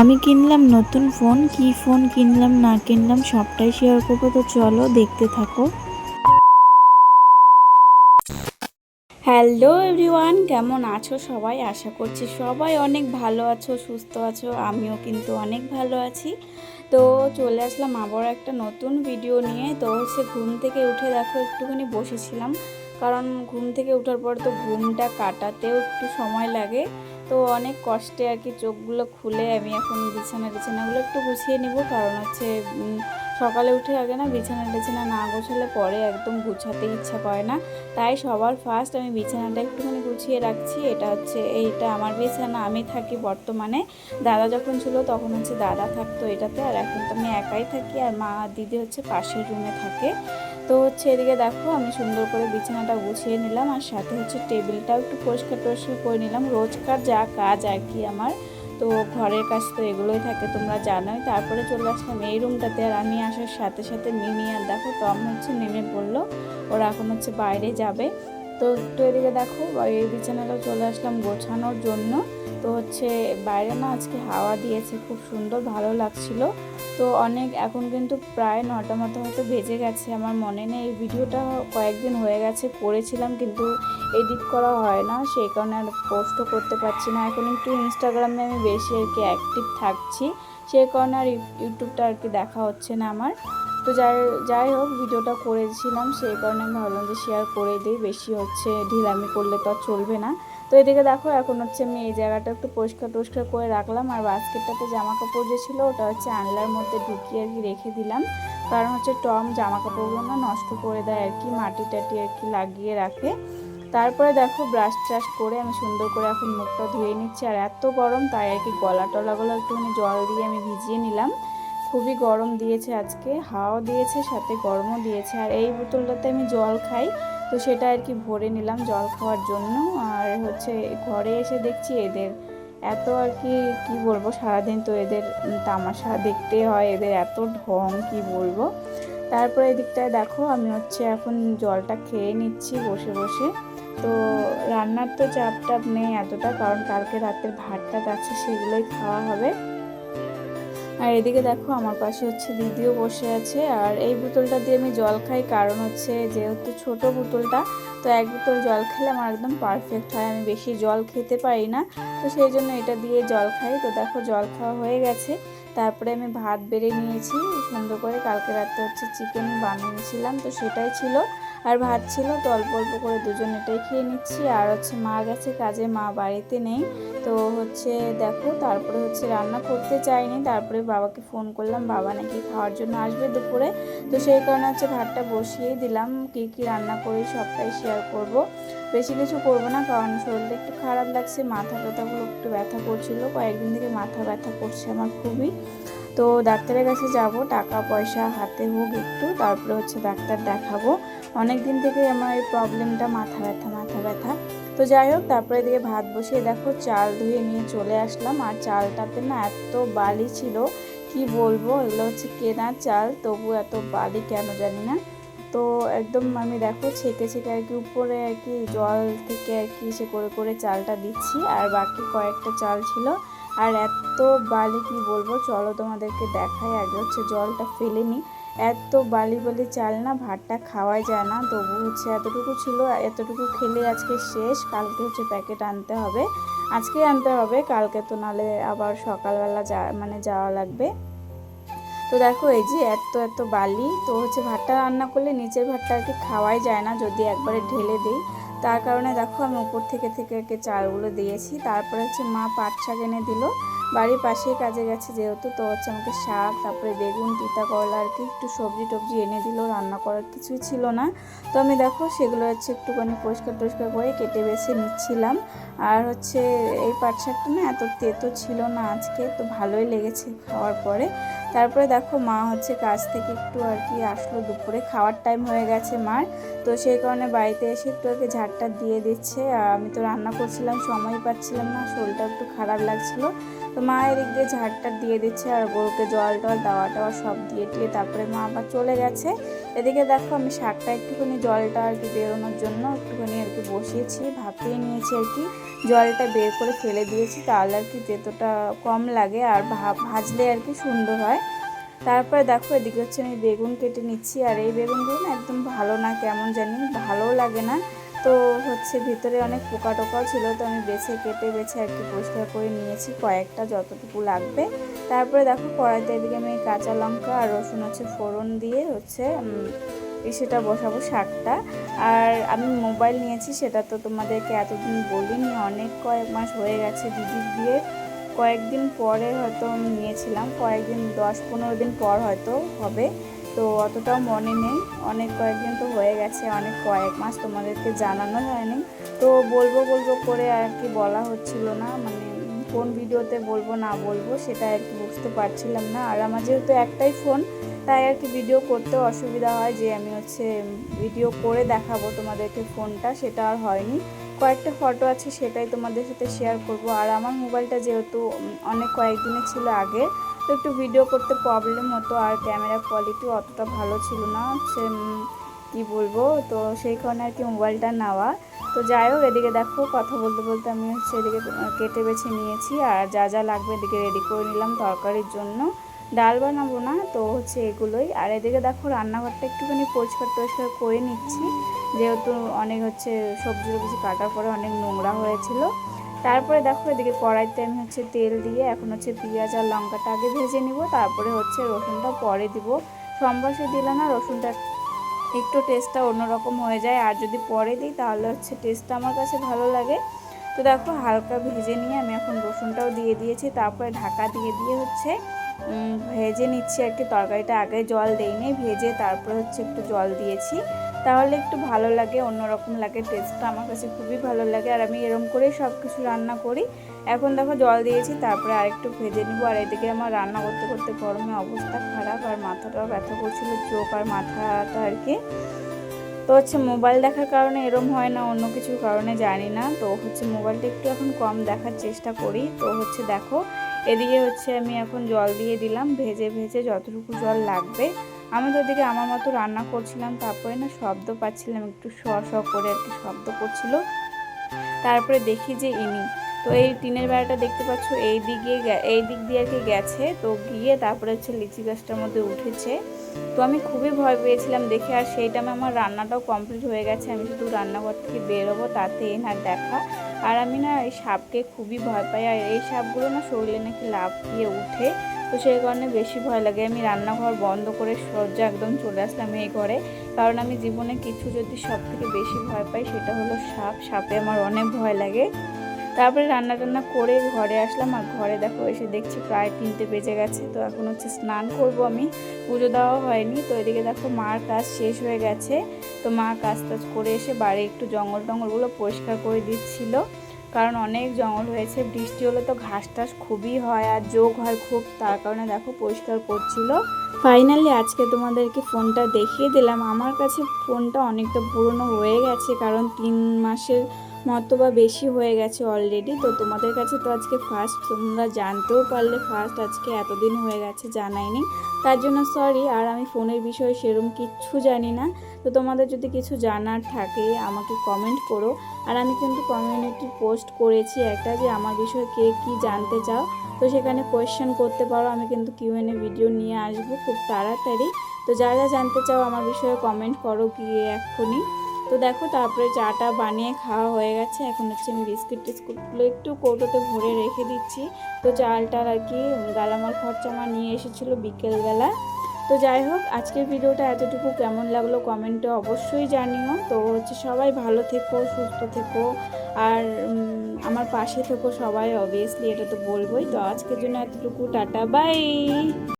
আমি কিনলাম নতুন ফোন, কি ফোন কিনলাম, না কিনলাম, সবটাই শেয়ার করব, তো চলো দেখতে থাকো। হ্যালো এভরিওয়ান কেমন আছো সবাই? আশা করছি সবাই অনেক ভালো আছো, সুস্থ আছো, আমিও কিন্তু অনেক ভালো আছি। তো চলে আসলাম আবার একটা নতুন ভিডিও নিয়ে। তো হচ্ছে ঘুম থেকে উঠে দেখো, একটুখানি বসেছিলাম। কারণ ঘুম থেকে ওঠার পর তো ঘুমটা কাটাতেও একটু সময় লাগে। তো অনেক কষ্টে আর কি চোখগুলো খুলে আমি এখন বিছানা টিছানাগুলো একটু গুছিয়ে নিব। কারণ হচ্ছে সকালে উঠে আগে না বিছানা টিছানা না গোছালে পরে একদম গুছাতে ইচ্ছা করে না। তাই সবার ফার্স্ট আমি বিছানাটা একটুখানি গুছিয়ে রাখছি। এটা হচ্ছে, এইটা আমার বিছানা, আমি থাকি বর্তমানে। দাদা যখন ছিল তখন হচ্ছে দাদা থাকতো এটাতে। আর এখন তো আমি একাই থাকি। আর মা, দিদি হচ্ছে পাশের রুমে থাকে। তো হচ্ছে এদিকে দেখো, আমি সুন্দর করে বিছানাটা গুছিয়ে নিলাম আর সাথে হচ্ছে টেবিলটাও একটু পরিষ্কার টরিষ্কার করে নিলাম। রোজকার যা কাজ আর কি আমার, তো ঘরের কাজ তো এগুলোই থাকে, তোমরা জানোই। তারপরে চলে আসলাম এই রুমটাতে আর আমি আসার সাথে সাথে মিমি আর দেখো টম হচ্ছে নেমে পড়ল ওরা এখন হচ্ছে বাইরে যাবে। তো একটু এদিকে দেখো এই বিছানাটা চলে আসলাম গোছানোর জন্য। তো হচ্ছে বাইরে না আজকে হাওয়া দিয়েছে, খুব সুন্দর, ভালো লাগছিল। তো অনেক, এখন কিন্তু প্রায় নটা মতো হয়তো বেজে গেছে, আমার মনে নেই। এই ভিডিওটা কয়েকদিন হয়ে গেছে, করেছিলাম কিন্তু এডিট করা হয় না, সেই কারণে আর পোস্টও করতে পারছি না। এখন একটু ইনস্টাগ্রামে আমি বেশি আর কি অ্যাক্টিভ থাকছি, সেই কারণে আর ইউ- ইউটিউবটা আর কি দেখা হচ্ছে না আমার। তো যাই যাই হোক, ভিডিওটা করেছিলাম, সেই কারণে আমি ভাবলাম যে শেয়ার করে দিই। বেশি হচ্ছে ঢিলামি করলে তো আর চলবে না। তো এদিকে দেখো, এখন হচ্ছে আমি এই জায়গাটা একটু পরিষ্কার টরিষ্কার করে রাখলাম। আর বাস্কেটটাতে জামা কাপড় যে ছিল, ওটা হচ্ছে আনলার মধ্যে ঢুকিয়ে আর কি রেখে দিলাম। কারণ হচ্ছে টম জামা কাপড়গুলো না নষ্ট করে দেয় আর কি, মাটি টাটি আর কি লাগিয়ে রাখে। তারপরে দেখো ব্রাশ ট্রাশ করে আমি সুন্দর করে এখন মুখটা ধুয়ে নিচ্ছি। আর এত গরম, তাই আর কি গলা টলাগুলো একটুখানি জল দিয়ে আমি ভিজিয়ে নিলাম। খুবই গরম দিয়েছে আজকে হাওয়া দিয়েছে, সাথে গরমও দিয়েছে। আর এই বোতলটাতে আমি জল খাই, তো সেটা আর কি ভরে নিলাম জল খাওয়ার জন্য। আর হচ্ছে ঘরে এসে দেখছি এদের এত আর কি কি বলব, সারাদিন তো এদের তামাশা দেখতে হয়, এদের এত ঢং, কি বলব। তারপরে এদিকটায় দেখো, আমি হচ্ছে এখন জলটা খেয়ে নিচ্ছি বসে বসে। তো রান্নার তো চাপ টাপ নেই এতটা, কারণ কালকে রাতের ভাতটা আছে, সেগুলোই খাওয়া হবে। আর এদিকে দেখো, আমার পাশে হচ্ছে দিদিও বসে আছে। আর এই বোতলটা দিয়ে আমি জল খাই, কারণ হচ্ছে যেহেতু ছোট বোতলটা, তো এক বোতল জল খেলে আমার একদম পারফেক্ট হয়। আমি বেশি জল খেতে পারি না, তো সেই জন্য এটা দিয়ে জল খাই। তো দেখো, জল খাওয়া হয়ে গেছে। তারপরে আমি ভাত বেড়ে নিয়েছি। সুন্দর করে কালকে রাতে হচ্ছে চিকেন বানিয়েছিলাম, তো সেটাই ছিল। আর ভাত ছিল তো অল্প অল্প করে দুজন এটাই খেয়ে নিচ্ছি। আর হচ্ছে মা গেছে কাজে, মা বাড়িতে নেই। তো হচ্ছে দেখো, তারপরে হচ্ছে রান্না করতে চাইনি। তারপরে বাবাকে ফোন করলাম, বাবা নাকি খাওয়ার জন্য আসবে দুপুরে। তো সেই কারণে হচ্ছে ভাতটা বসিয়েই দিলাম। কী কী রান্না করি সবটাই শেয়ার করব। বেশি কিছু করব না, কারণ শরীরটা একটু খারাপ লাগছে, মাথা ব্যথাগুলো একটু ব্যথা করছিল। কয়েকদিন থেকে মাথা ব্যথা করছে আমার খুবই। তো ডাক্তারের কাছে যাব, টাকা পয়সা হাতে হোক একটু, তারপরে হচ্ছে ডাক্তার দেখাবো। অনেক দিন থেকে আমার এই প্রবলেমটা মাথা ব্যথা মাথা ব্যথা। তো যাই হোক, তারপরে এদিকে ভাত বসিয়ে দেখো, চাল ধুয়ে নিয়ে চলে আসলাম। আর চালটাতে না এত বালি ছিল, কি বলব? এগুলো হচ্ছে কেনা চাল, তবু এত বালি কেন জানি না। তো একদম আমি দেখো, ছেঁকে ছেঁকে আর কি উপরে আর কি জল থেকে আর কি সে করে করে চালটা দিচ্ছি। আর বাকি কয়েকটা চাল ছিল। আর এত বালি, কি বলব? চলো তোমাদেরকে দেখাই। আগে হচ্ছে জলটা ফেলে নিই এত বালি বালি চাল না, ভাতটা খাওয়াই যায় না। তবু হচ্ছে এতটুকু ছিল, এতটুকু খেলে আজকে শেষ। কালকে হচ্ছে প্যাকেট আনতে হবে। আজকে আনতে হবে, কালকে তো নালে আবার সকালবেলা যা মানে যাওয়া লাগবে। তো দেখো এই যে এত এত বালি। তো হচ্ছে ভাতটা রান্না করলে নিচের ভাতটা আর কি খাওয়াই যায় না, যদি একবারে ঢেলে দিই। তার কারণে দেখো আমি উপর থেকে থেকে চালগুলো দিয়েছি। তারপরে হচ্ছে মা পাট শাক এনে দিল। বাড়ির পাশেই কাজে গেছে যেহেতু, তো হচ্ছে আমাকে শাক, তারপরে বেগুন, তিতা করলা আর কি একটু সবজি টবজি এনে দিল, রান্না করার কিছুই ছিল না। তো আমি দেখো সেগুলো হচ্ছে একটুখানি পরিষ্কার টরিষ্কার করে কেটে বেছে নিচ্ছিলাম। আর হচ্ছে এই পাট শাকটা না এত তেতো ছিল না আজকে, তো ভালোই লেগেছে খাওয়ার পরে। তারপরে দেখো মা হচ্ছে কাজ থেকে একটু আর কি আসলো, দুপুরে খাওয়ার টাইম হয়ে গেছে মার। তো সেই কারণে বাড়িতে এসে একটু আগে ঝাড়টা দিয়ে দিচ্ছে। আর আমি তো রান্না করছিলাম সময় পাচ্ছিলাম না, শরীরটা একটু খারাপ লাগছিল। তো মা এদিক দিয়ে ঝাড়টা দিয়ে দিচ্ছে আর গরুকে জল টল, দাওয়া টাওয়া সব দিয়ে টিয়ে তারপরে মা আবার চলে গেছে। এদিকে দেখো আমি শাকটা একটুখানি জলটা আর কি বেরোনোর জন্য একটুখানি আর কি বসিয়েছি, ভাপিয়ে নিয়েছি আর কি। জলটা বের করে ফেলে দিয়েছি, তাহলে আর কি তেতোটা কম লাগে আর ভাজলে আর কি সুন্দর হয়। তারপরে দেখো, এদিকে হচ্ছে আমি বেগুন কেটে নিচ্ছি, আর এই বেগুনগুলো না একদম ভালো না, কেমন জানি ভালোও লাগে না। তো হচ্ছে ভিতরে অনেক পোকা টোকাও ছিল, তো আমি বেছে কেটে বেছে আর কি পরিষ্কার করে নিয়েছি, কয়েকটা যতটুকু লাগবে। তারপরে দেখো, কড়াইতে এদিকে আমি কাঁচা লঙ্কা আর রসুন হচ্ছে ফোড়ন দিয়ে হচ্ছে সেটা বসাবো শাকটা। আর আমি মোবাইল নিয়েছি, সেটা তো তোমাদেরকে এতদিন বলিনি, অনেক কয়েক মাস হয়ে গেছে দিদির দিয়ে কয়েকদিন পরে হয়তো আমি নিয়েছিলাম, কয়েকদিন দশ পনেরো দিন পর হয়তো হবে। তো অতটাও মনে নেই, অনেক কয়েকদিন তো হয়ে গেছে, অনেক কয়েক মাস তোমাদেরকে জানানো হয়নি। তো বলব বলব করে আর কি বলা হচ্ছিল না মানে কোন ভিডিওতে বলব না বলব সেটা আর কি বুঝতে পারছিলাম না। আর আমার যেহেতু একটাই ফোন, তাই আর কি ভিডিও করতে অসুবিধা হয় যে আমি হচ্ছে ভিডিও করে দেখাবো তোমাদেরকে ফোনটা, সেটা আর হয়নি। কয়েকটা ফটো আছে সেটাই তোমাদের সাথে শেয়ার করব। আর আমার মোবাইলটা যেহেতু অনেক কয়েকদিনে ছিল আগে, তো একটু ভিডিও করতে প্রবলেম হতো আর ক্যামেরা কোয়ালিটি অতটা ভালো ছিল না। সে কি বলব? তো সেই কারণে আর কি মোবাইলটা নেওয়া। তো যাই হোক, এদিকে দেখো, কথা বলতে বলতে আমি হচ্ছে এদিকে কেটে বেছে নিয়েছি। আর যা যা লাগবে এদিকে রেডি করে নিলাম তরকারির জন্য। ডাল বানাবো না, তো হচ্ছে এগুলোই। আর এদিকে দেখো রান্নাঘরটা একটুখানি পরিষ্কার টরিষ্কার করে নিচ্ছি। যেহেতু অনেক হচ্ছে সবজি টবজি কাটার পরে অনেক নোংরা হয়েছিল। তারপরে দেখো এদিকে কড়াইতে আমি হচ্ছে তেল দিয়ে এখন হচ্ছে পেঁয়াজ আর লঙ্কাটা আগে ভেজে নিব, তারপরে হচ্ছে রসুনটা পরে দিব। সম্বাসে দিলে না রসুনটা একটু টেস্টটা অন্যরকম হয়ে যায়। আর যদি পরে দিই তাহলে হচ্ছে টেস্টটা আমার কাছে ভালো লাগে। তো দেখো হালকা ভেজে নিয়ে আমি এখন রসুনটাও দিয়ে দিয়েছি, তারপরে ঢাকা দিয়ে দিয়ে হচ্ছে ভেজে নিচ্ছি আর কি, তরকারিটা আগে জল দেইনি, ভেজে তারপরে হচ্ছে একটু জল দিয়েছি। তাহলে একটু ভালো লাগে, অন্যরকম লাগে টেস্টটা আমার কাছে খুবই ভালো লাগে, আর আমি এরম করেই সব কিছু রান্না করি। এখন দেখো জল দিয়েছি, তারপরে আরেকটু ভেজে নিব, আর এদিকে আমার রান্না করতে করতে গরমে অবস্থা খারাপ, আর মাথাটাও ব্যথা করছিল, চোখ আর মাথাটা আর কি। তো হচ্ছে মোবাইল দেখার কারণে এরম হয় না, অন্য কিছুর কারণে জানি না। তো হচ্ছে মোবাইলটা একটু এখন কম দেখার চেষ্টা করি। তো হচ্ছে দেখো এদিকে হচ্ছে আমি এখন জল দিয়ে দিলাম, ভেজে ভেজে যতটুকু জল লাগবে। আমি তো ওদিকে আমার মতো রান্না করছিলাম, তারপরে না শব্দ পাচ্ছিলাম, একটু শ শ করে কি শব্দ করছিল। তারপরে দেখি যে ইনি। তো এই টিনের বেড়াটা দেখতে পাচ্ছ, এই দিকে এই দিক দিয়ে আর কি গেছে। তো গিয়ে তারপরে হচ্ছে লিচি গাছটার মধ্যে উঠেছে। তো আমি খুবই ভয় পেয়েছিলাম দেখে, আর সেই টাইমে আমার রান্নাটাও কমপ্লিট হয়ে গেছে, আমি শুধু রান্নাঘর থেকে বেরোবো তাতে এনার দেখা। আর আমি না এই সাপকে খুবই ভয় পাই, আর এই সাপগুলো না শরীরে নাকি লাভ দিয়ে উঠে, তো সেই কারণে বেশি ভয় লাগে। আমি রান্নাঘর বন্ধ করে সজ্জা একদম চলে আসলাম এই ঘরে। কারণ আমি জীবনে কিছু যদি সব থেকে বেশি ভয় পাই সেটা হলো সাপ। সাপে আমার অনেক ভয় লাগে। তারপরে রান্না টান্না করে ঘরে আসলাম আর ঘরে দেখো এসে দেখছি প্রায় তিনটে বেজে গেছে। তো এখন হচ্ছে স্নান করব আমি। পুজো দেওয়া হয়নি। তো এদিকে দেখো মার কাজ শেষ হয়ে গেছে। তো মা কাজ টাজ করে এসে বাড়ি একটু জঙ্গল টঙ্গলগুলো পরিষ্কার করে দিচ্ছিল। কারণ অনেক জঙ্গল হয়েছে। বৃষ্টি হলে তো ঘাস টাস খুবই হয় আর যোগ হয় খুব। তার কারণে দেখো পরিষ্কার করছিল। ফাইনালি আজকে তোমাদেরকে ফোনটা দেখিয়ে দিলাম। আমার কাছে ফোনটা অনেকটা পুরনো হয়ে গেছে। কারণ তিন মাসের মতো বা বেশি হয়ে গেছে অলরেডি তো তোমাদের কাছে তো আজকে ফার্স্ট তোমরা জানতেও পারলে ফার্স্ট আজকে এতদিন হয়ে গেছে জানাইনি। তার জন্য সরি আর আমি ফোনের বিষয়ে সেরম কিচ্ছু জানি না। তো তোমাদের যদি কিছু জানার থাকে, আমাকে কমেন্ট করো। আর আমি কিন্তু কমিউনিটি পোস্ট করেছি একটা যে আমার বিষয়ে কে কি জানতে চাও। তো সেখানে কোয়েশ্চেন করতে পারো, আমি কিন্তু কিউএনএ ভিডিও নিয়ে আসব খুব তাড়াতাড়ি। তো যা যা জানতে চাও আমার বিষয়ে কমেন্ট করো গিয়ে এক্ষুনি। তো দেখো, তারপরে চাটা বানিয়ে খাওয়া হয়ে গেছে। এখন হচ্ছে আমি বিস্কুট টিস্কুটগুলো একটু কৌটোতে ভরে রেখে দিচ্ছি। তো চালটার আর কি গালামাল খরচা আমার নিয়ে এসেছিল বিকেলবেলা। তো যাই হোক, আজকের ভিডিওটা এতটুকু। কেমন লাগল কমেন্টে অবশ্যই জানিও। তো হচ্ছে সবাই ভালো থেকো, সুস্থ থেকো। আর আমার পাশে থেকো সবাই অবভিয়াসলি এটা তো বলবোই। তো আজকের জন্য এতটুকু। Tata bye